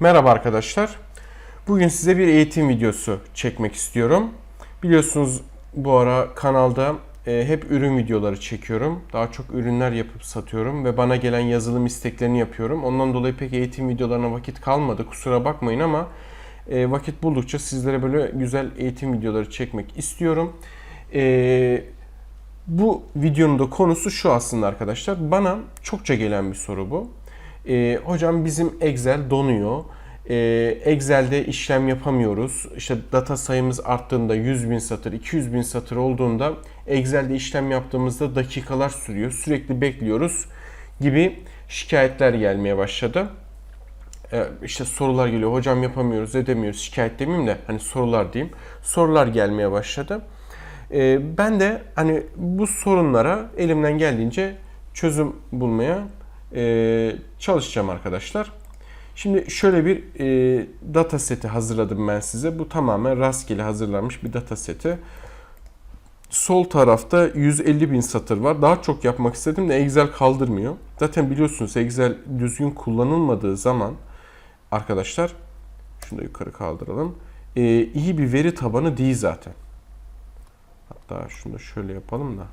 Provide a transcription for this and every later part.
Merhaba arkadaşlar. Bugün size bir eğitim videosu çekmek istiyorum. Biliyorsunuz bu ara kanalda e, hep ürün videoları çekiyorum. Daha çok ürünler yapıp satıyorum ve bana gelen yazılım isteklerini yapıyorum. Ondan dolayı pek eğitim videolarına vakit kalmadı. Kusura bakmayın ama e, vakit buldukça sizlere böyle güzel eğitim videoları çekmek istiyorum. E, bu videonun da konusu şu aslında arkadaşlar. Bana çokça gelen bir soru bu. Hocam bizim Excel donuyor. Ee, Excel'de işlem yapamıyoruz. İşte data sayımız arttığında 100 bin satır, 200 bin satır olduğunda Excel'de işlem yaptığımızda dakikalar sürüyor. Sürekli bekliyoruz gibi şikayetler gelmeye başladı. Ee, işte sorular geliyor. Hocam yapamıyoruz, edemiyoruz. Şikayet demeyeyim de hani sorular diyeyim. Sorular gelmeye başladı. Ee, ben de hani bu sorunlara elimden geldiğince çözüm bulmaya e, çalışacağım arkadaşlar. Şimdi şöyle bir e, data seti hazırladım ben size. Bu tamamen rastgele hazırlanmış bir data seti. Sol tarafta 150 bin satır var. Daha çok yapmak istedim de Excel kaldırmıyor. Zaten biliyorsunuz Excel düzgün kullanılmadığı zaman arkadaşlar şunu da yukarı kaldıralım. E, iyi bir veri tabanı değil zaten. Hatta şunu da şöyle yapalım da.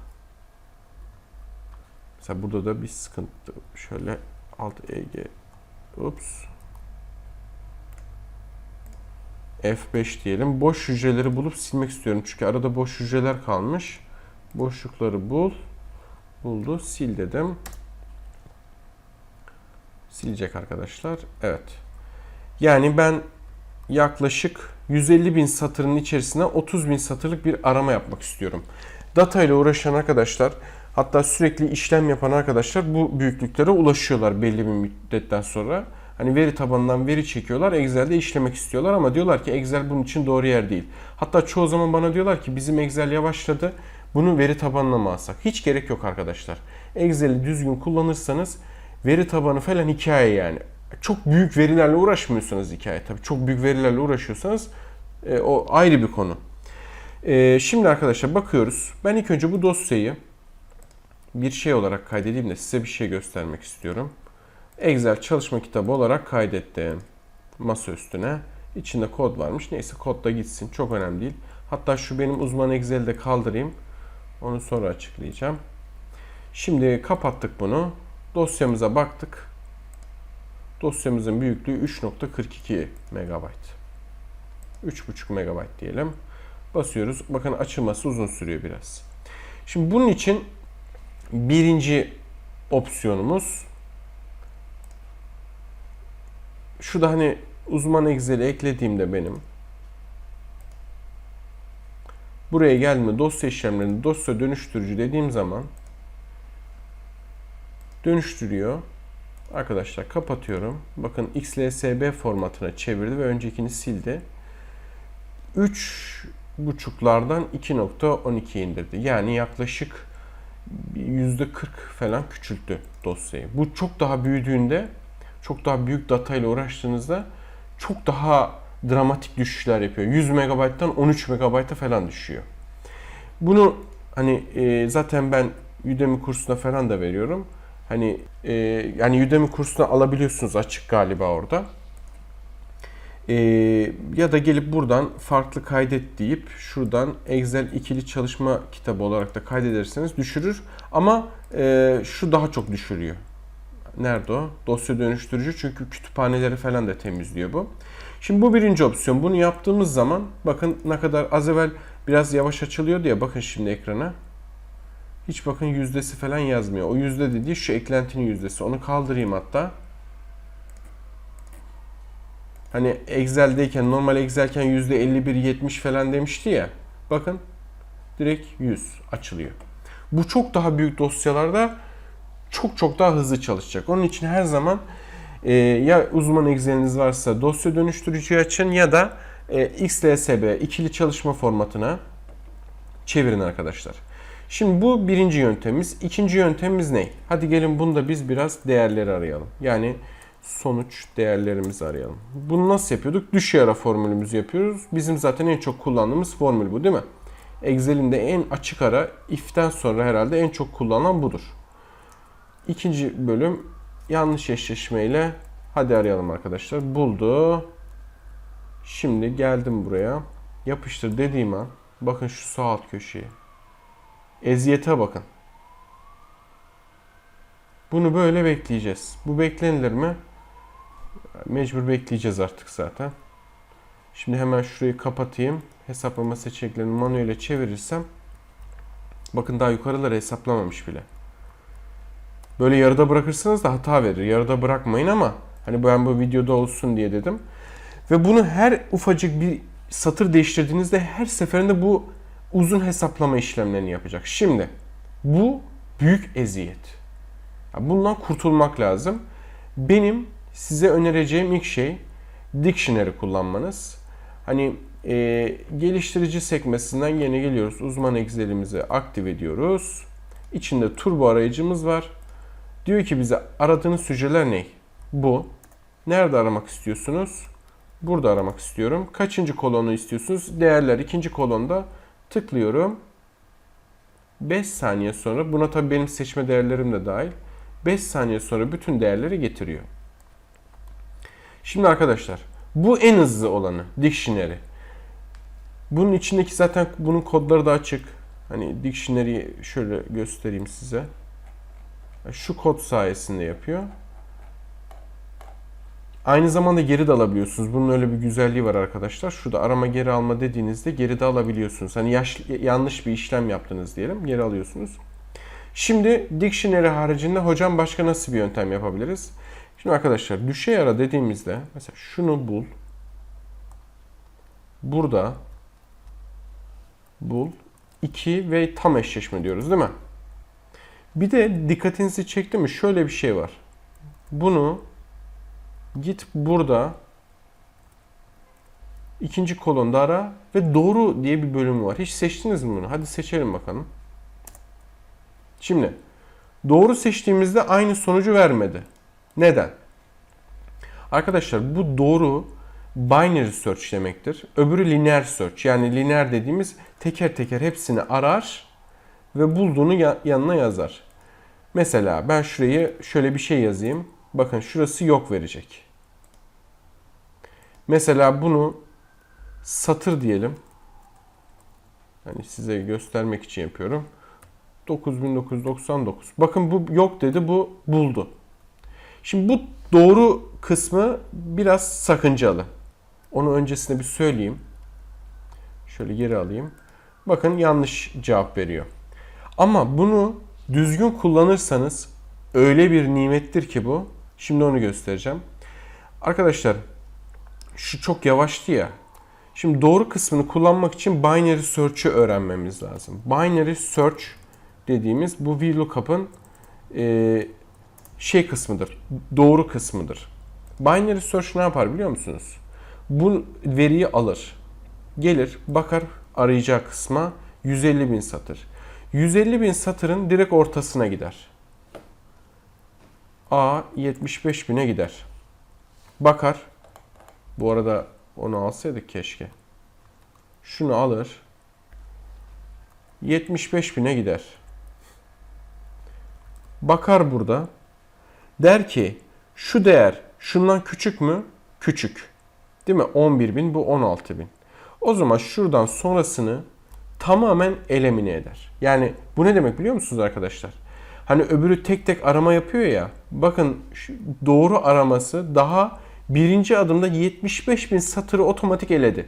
Mesela burada da bir sıkıntı. Şöyle alt EG ups F5 diyelim. Boş hücreleri bulup silmek istiyorum. Çünkü arada boş hücreler kalmış. Boşlukları bul. Buldu. Sil dedim. Silecek arkadaşlar. Evet. Yani ben yaklaşık 150 bin satırın içerisine 30 bin satırlık bir arama yapmak istiyorum. Data ile uğraşan arkadaşlar hatta sürekli işlem yapan arkadaşlar bu büyüklüklere ulaşıyorlar belli bir müddetten sonra. Hani veri tabanından veri çekiyorlar. Excel'de işlemek istiyorlar ama diyorlar ki Excel bunun için doğru yer değil. Hatta çoğu zaman bana diyorlar ki bizim Excel yavaşladı. Bunu veri tabanına mı alsak? Hiç gerek yok arkadaşlar. Excel'i düzgün kullanırsanız veri tabanı falan hikaye yani. Çok büyük verilerle uğraşmıyorsanız hikaye tabii. Çok büyük verilerle uğraşıyorsanız e, o ayrı bir konu. E, şimdi arkadaşlar bakıyoruz. Ben ilk önce bu dosyayı bir şey olarak kaydedeyim de size bir şey göstermek istiyorum. Excel çalışma kitabı olarak kaydettim. Masa üstüne. İçinde kod varmış. Neyse kod da gitsin. Çok önemli değil. Hatta şu benim uzman Excel'de kaldırayım. Onu sonra açıklayacağım. Şimdi kapattık bunu. Dosyamıza baktık. Dosyamızın büyüklüğü 3.42 MB. 3.5 MB diyelim. Basıyoruz. Bakın açılması uzun sürüyor biraz. Şimdi bunun için birinci opsiyonumuz şurada hani uzman Excel'i eklediğimde benim buraya gelme dosya işlemlerini dosya dönüştürücü dediğim zaman dönüştürüyor. Arkadaşlar kapatıyorum. Bakın XLSB formatına çevirdi ve öncekini sildi. 3 buçuklardan 2.12 indirdi. Yani yaklaşık %40 falan küçülttü dosyayı. Bu çok daha büyüdüğünde, çok daha büyük data ile uğraştığınızda çok daha dramatik düşüşler yapıyor. 100 MB'dan 13 MB'a falan düşüyor. Bunu hani e, zaten ben Udemy kursuna falan da veriyorum. Hani e, yani Udemy kursuna alabiliyorsunuz açık galiba orada. E, ya da gelip buradan farklı kaydet deyip şuradan Excel ikili çalışma kitabı olarak da kaydederseniz düşürür. Ama e, şu daha çok düşürüyor. Nerede o? Dosya dönüştürücü çünkü kütüphaneleri falan da temizliyor bu. Şimdi bu birinci opsiyon. Bunu yaptığımız zaman bakın ne kadar az evvel biraz yavaş açılıyordu ya bakın şimdi ekrana. Hiç bakın yüzdesi falan yazmıyor. O yüzde dediği şu eklentinin yüzdesi. Onu kaldırayım hatta. Hani Excel'deyken normal Excel'ken yüzde 51 70 falan demişti ya. Bakın direkt 100 açılıyor. Bu çok daha büyük dosyalarda çok çok daha hızlı çalışacak. Onun için her zaman e, ya uzman Excel'iniz varsa dosya dönüştürücüyü açın ya da e, XLSB ikili çalışma formatına çevirin arkadaşlar. Şimdi bu birinci yöntemimiz. İkinci yöntemimiz ne? Hadi gelin bunda biz biraz değerleri arayalım. Yani sonuç değerlerimizi arayalım. Bunu nasıl yapıyorduk? Düşey ara formülümüzü yapıyoruz. Bizim zaten en çok kullandığımız formül bu değil mi? Excel'in de en açık ara if'ten sonra herhalde en çok kullanılan budur. İkinci bölüm yanlış eşleşmeyle Hadi arayalım arkadaşlar. Buldu. Şimdi geldim buraya. Yapıştır dediğim an bakın şu sağ alt köşeye. Eziyete bakın. Bunu böyle bekleyeceğiz. Bu beklenilir mi? Mecbur bekleyeceğiz artık zaten. Şimdi hemen şurayı kapatayım. Hesaplama seçeneklerini manuele çevirirsem bakın daha yukarıları hesaplamamış bile. Böyle yarıda bırakırsanız da hata verir. Yarıda bırakmayın ama hani ben bu videoda olsun diye dedim. Ve bunu her ufacık bir satır değiştirdiğinizde her seferinde bu uzun hesaplama işlemlerini yapacak. Şimdi bu büyük eziyet. Bundan kurtulmak lazım. Benim size önereceğim ilk şey Dictionary kullanmanız. Hani e, geliştirici sekmesinden yine geliyoruz. Uzman Excel'imizi aktif ediyoruz. İçinde turbo arayıcımız var. Diyor ki bize aradığınız hücreler ne? Bu. Nerede aramak istiyorsunuz? Burada aramak istiyorum. Kaçıncı kolonu istiyorsunuz? Değerler ikinci kolonda tıklıyorum. 5 saniye sonra buna tabii benim seçme değerlerim de dahil. 5 saniye sonra bütün değerleri getiriyor. Şimdi arkadaşlar bu en hızlı olanı Dictionary. Bunun içindeki zaten bunun kodları da açık. Hani Dictionary'i şöyle göstereyim size. Şu kod sayesinde yapıyor. Aynı zamanda geri de alabiliyorsunuz. Bunun öyle bir güzelliği var arkadaşlar. Şurada arama geri alma dediğinizde geri de alabiliyorsunuz. Hani yaş, yanlış bir işlem yaptınız diyelim. Geri alıyorsunuz. Şimdi Dictionary haricinde hocam başka nasıl bir yöntem yapabiliriz? Şimdi arkadaşlar düşey ara dediğimizde mesela şunu bul. Burada bul. 2 ve tam eşleşme diyoruz değil mi? Bir de dikkatinizi çekti mi? Şöyle bir şey var. Bunu git burada ikinci kolonda ara ve doğru diye bir bölüm var. Hiç seçtiniz mi bunu? Hadi seçelim bakalım. Şimdi doğru seçtiğimizde aynı sonucu vermedi. Neden? Arkadaşlar bu doğru binary search demektir. Öbürü linear search. Yani linear dediğimiz teker teker hepsini arar ve bulduğunu yanına yazar. Mesela ben şurayı şöyle bir şey yazayım. Bakın şurası yok verecek. Mesela bunu satır diyelim. Hani size göstermek için yapıyorum. 9999. Bakın bu yok dedi, bu buldu. Şimdi bu doğru kısmı biraz sakıncalı. Onu öncesinde bir söyleyeyim. Şöyle geri alayım. Bakın yanlış cevap veriyor. Ama bunu düzgün kullanırsanız öyle bir nimettir ki bu. Şimdi onu göstereceğim. Arkadaşlar şu çok yavaştı ya. Şimdi doğru kısmını kullanmak için binary search'ü öğrenmemiz lazım. Binary search dediğimiz bu VLOOKUP'ın e, şey kısmıdır. Doğru kısmıdır. Binary search ne yapar biliyor musunuz? Bu veriyi alır. Gelir, bakar arayacağı kısma 150 bin satır. 150 bin satırın direkt ortasına gider. A 75 bine gider. Bakar. Bu arada onu alsaydık keşke. Şunu alır. 75 bine gider. Bakar burada. Der ki şu değer şundan küçük mü? Küçük. Değil mi? 11 bin bu 16 bin. O zaman şuradan sonrasını tamamen elemine eder. Yani bu ne demek biliyor musunuz arkadaşlar? Hani öbürü tek tek arama yapıyor ya. Bakın doğru araması daha birinci adımda 75 bin satırı otomatik eledi.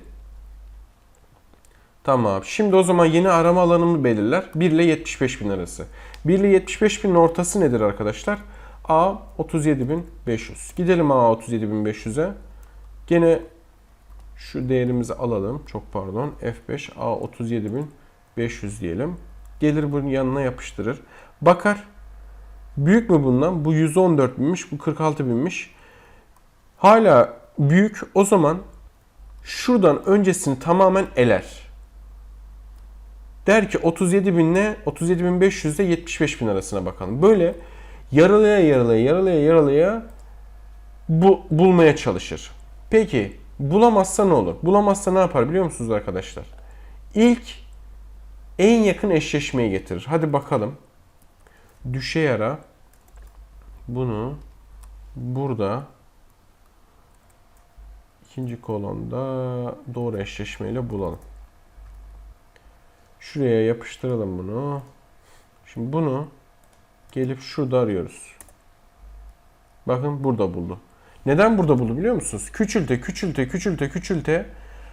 Tamam. Şimdi o zaman yeni arama alanımı belirler. 1 ile 75 bin arası. 1 ile 75 binin ortası nedir arkadaşlar? A 37.500. Gidelim A 37.500'e. Gene şu değerimizi alalım. Çok pardon. F5 A 37.500 diyelim. Gelir bunun yanına yapıştırır. Bakar. Büyük mü bundan? Bu 114 binmiş. Bu 46 binmiş. Hala büyük. O zaman şuradan öncesini tamamen eler. Der ki 37 binle 37.500 ile 75 bin arasına bakalım. Böyle yaralaya yaralaya yaralaya yaralaya bu, bulmaya çalışır. Peki bulamazsa ne olur? Bulamazsa ne yapar biliyor musunuz arkadaşlar? İlk en yakın eşleşmeyi getirir. Hadi bakalım. Düşe yara bunu burada İkinci kolonda doğru eşleşmeyle bulalım. Şuraya yapıştıralım bunu. Şimdi bunu gelip şurada arıyoruz. Bakın burada buldu. Neden burada buldu biliyor musunuz? Küçülte, küçülte, küçülte, küçülte.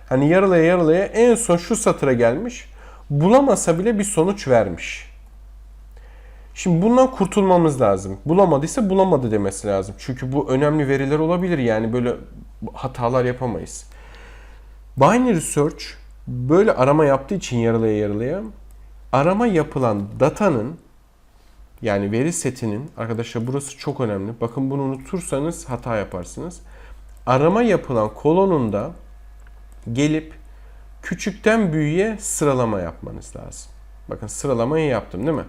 Hani yarılaya yarılaya en son şu satıra gelmiş. Bulamasa bile bir sonuç vermiş. Şimdi bundan kurtulmamız lazım. Bulamadıysa bulamadı demesi lazım. Çünkü bu önemli veriler olabilir. Yani böyle hatalar yapamayız. Binary search böyle arama yaptığı için yarılaya yarılaya arama yapılan datanın yani veri setinin arkadaşlar burası çok önemli. Bakın bunu unutursanız hata yaparsınız. Arama yapılan kolonunda gelip küçükten büyüğe sıralama yapmanız lazım. Bakın sıralamayı yaptım değil mi?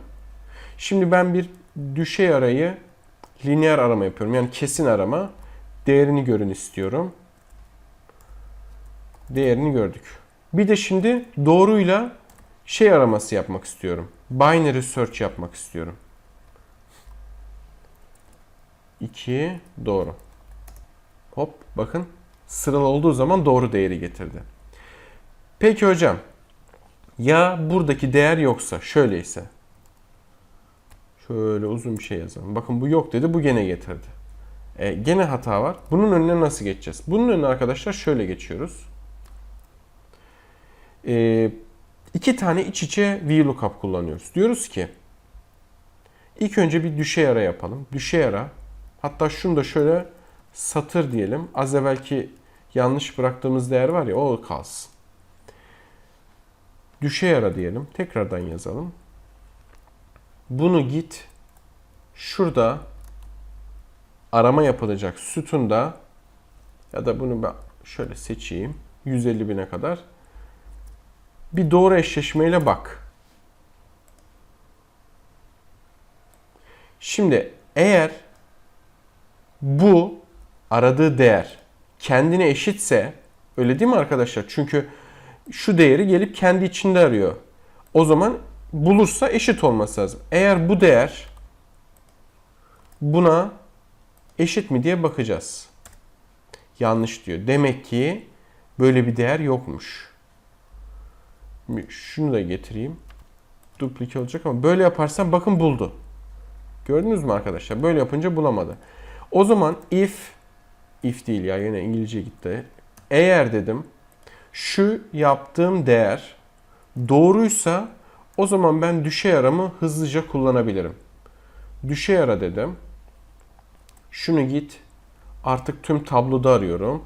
Şimdi ben bir düşey arayı lineer arama yapıyorum. Yani kesin arama. Değerini görün istiyorum. Değerini gördük. Bir de şimdi doğruyla şey araması yapmak istiyorum. Binary search yapmak istiyorum. 2 doğru. Hop bakın sıralı olduğu zaman doğru değeri getirdi. Peki hocam ya buradaki değer yoksa şöyleyse şöyle uzun bir şey yazalım. Bakın bu yok dedi bu gene getirdi. E, gene hata var. Bunun önüne nasıl geçeceğiz? Bunun önüne arkadaşlar şöyle geçiyoruz. E, iki tane iç içe VLOOKUP kullanıyoruz. Diyoruz ki ilk önce bir düşey ara yapalım. Düşey ara Hatta şunu da şöyle satır diyelim. Az evvelki yanlış bıraktığımız değer var ya o kalsın. Düşey ara diyelim. Tekrardan yazalım. Bunu git şurada arama yapılacak sütunda ya da bunu ben şöyle seçeyim. 150 bine kadar bir doğru eşleşmeyle bak. Şimdi eğer bu aradığı değer kendine eşitse öyle değil mi arkadaşlar? Çünkü şu değeri gelip kendi içinde arıyor. O zaman bulursa eşit olması lazım. Eğer bu değer buna eşit mi diye bakacağız. Yanlış diyor. Demek ki böyle bir değer yokmuş. Şunu da getireyim. Duplike olacak ama böyle yaparsam bakın buldu. Gördünüz mü arkadaşlar? Böyle yapınca bulamadı. O zaman if if değil ya yine İngilizce gitti. Eğer dedim şu yaptığım değer doğruysa o zaman ben düşey aramı hızlıca kullanabilirim. Düşey ara dedim. Şunu git artık tüm tabloda arıyorum.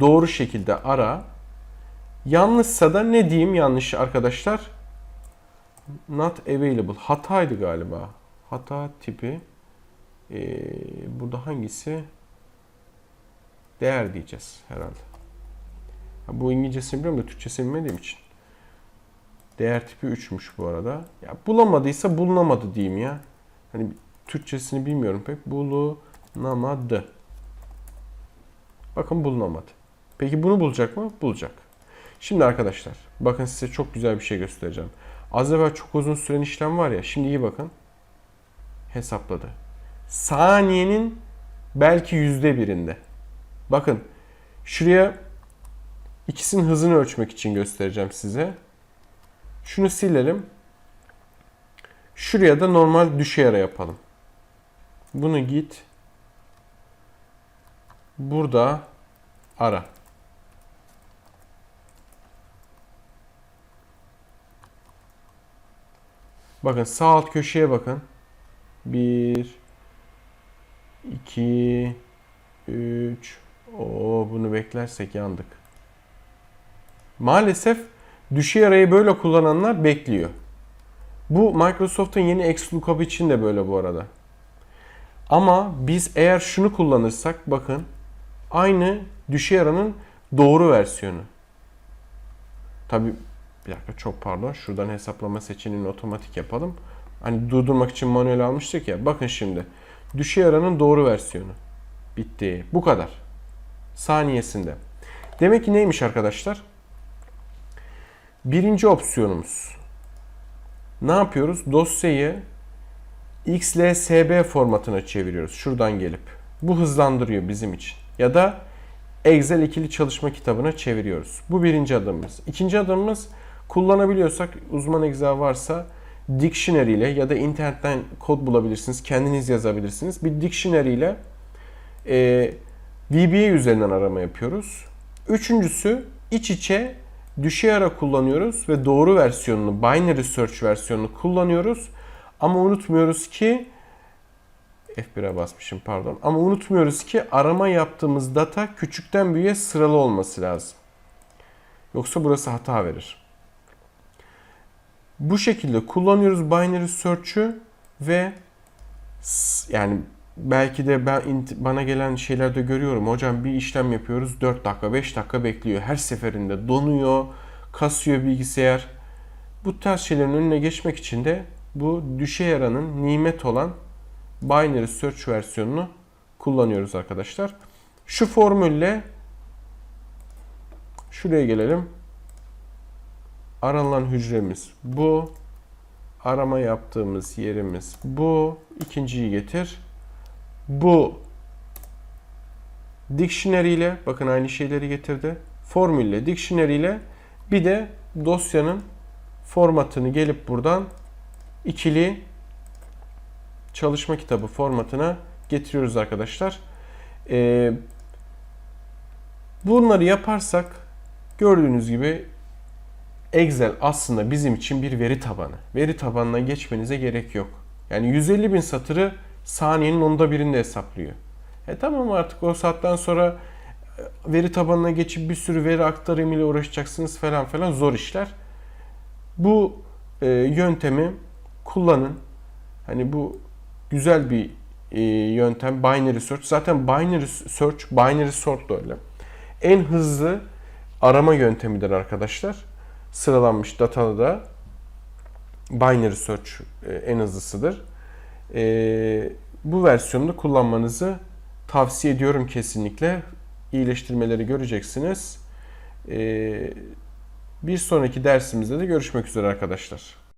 Doğru şekilde ara. Yanlışsa da ne diyeyim yanlış arkadaşlar? Not available. Hataydı galiba hata tipi e, burada hangisi değer diyeceğiz herhalde. Ha, bu İngilizcesini biliyorum da Türkçesini bilmediğim için. Değer tipi 3'müş bu arada. Ya bulamadıysa bulunamadı diyeyim ya. Hani Türkçesini bilmiyorum pek. Bulunamadı. Bakın bulunamadı. Peki bunu bulacak mı? Bulacak. Şimdi arkadaşlar bakın size çok güzel bir şey göstereceğim. Az evvel çok uzun süren işlem var ya. Şimdi iyi bakın hesapladı. Saniyenin belki yüzde birinde. Bakın şuraya ikisinin hızını ölçmek için göstereceğim size. Şunu silelim. Şuraya da normal düşey ara yapalım. Bunu git. Burada ara. Bakın sağ alt köşeye bakın. 1 2 3 O bunu beklersek yandık. Maalesef düşey arayı böyle kullananlar bekliyor. Bu Microsoft'un yeni XLOOKUP için de böyle bu arada. Ama biz eğer şunu kullanırsak bakın aynı düşey aranın doğru versiyonu. Tabi bir dakika çok pardon. Şuradan hesaplama seçeneğini otomatik yapalım. Hani durdurmak için manuel almıştık ya. Bakın şimdi. Düşey aranın doğru versiyonu. Bitti. Bu kadar. Saniyesinde. Demek ki neymiş arkadaşlar? Birinci opsiyonumuz. Ne yapıyoruz? Dosyayı XLSB formatına çeviriyoruz. Şuradan gelip. Bu hızlandırıyor bizim için. ya da Excel ikili çalışma kitabına çeviriyoruz. Bu birinci adımımız. İkinci adımımız kullanabiliyorsak uzman Excel varsa Dictionary ile ya da internetten kod bulabilirsiniz. Kendiniz yazabilirsiniz. Bir Dictionary ile e, VBA üzerinden arama yapıyoruz. Üçüncüsü iç içe düşey ara kullanıyoruz ve doğru versiyonunu, binary search versiyonunu kullanıyoruz. Ama unutmuyoruz ki F1'e basmışım pardon. Ama unutmuyoruz ki arama yaptığımız data küçükten büyüğe sıralı olması lazım. Yoksa burası hata verir. Bu şekilde kullanıyoruz binary search'ü ve yani belki de ben bana gelen şeylerde görüyorum. Hocam bir işlem yapıyoruz 4 dakika 5 dakika bekliyor. Her seferinde donuyor, kasıyor bilgisayar. Bu tarz şeylerin önüne geçmek için de bu düşey aranın nimet olan binary search versiyonunu kullanıyoruz arkadaşlar. Şu formülle şuraya gelelim. Aranılan hücremiz bu. Arama yaptığımız yerimiz bu. İkinciyi getir. Bu dictionary ile bakın aynı şeyleri getirdi. Formülle dictionary ile bir de dosyanın formatını gelip buradan ikili çalışma kitabı formatına getiriyoruz arkadaşlar. Ee, bunları yaparsak gördüğünüz gibi Excel aslında bizim için bir veri tabanı. Veri tabanına geçmenize gerek yok. Yani 150 bin satırı saniyenin onda birinde hesaplıyor. E tamam artık o saatten sonra e, veri tabanına geçip bir sürü veri aktarımıyla uğraşacaksınız falan falan zor işler. Bu e, yöntemi kullanın. Hani bu güzel bir e, yöntem binary search. Zaten binary search, binary sort da öyle. En hızlı arama yöntemidir arkadaşlar. Sıralanmış datada da binary search e, en hızlısıdır. E, bu versiyonu da kullanmanızı tavsiye ediyorum kesinlikle. İyileştirmeleri göreceksiniz. E, bir sonraki dersimizde de görüşmek üzere arkadaşlar.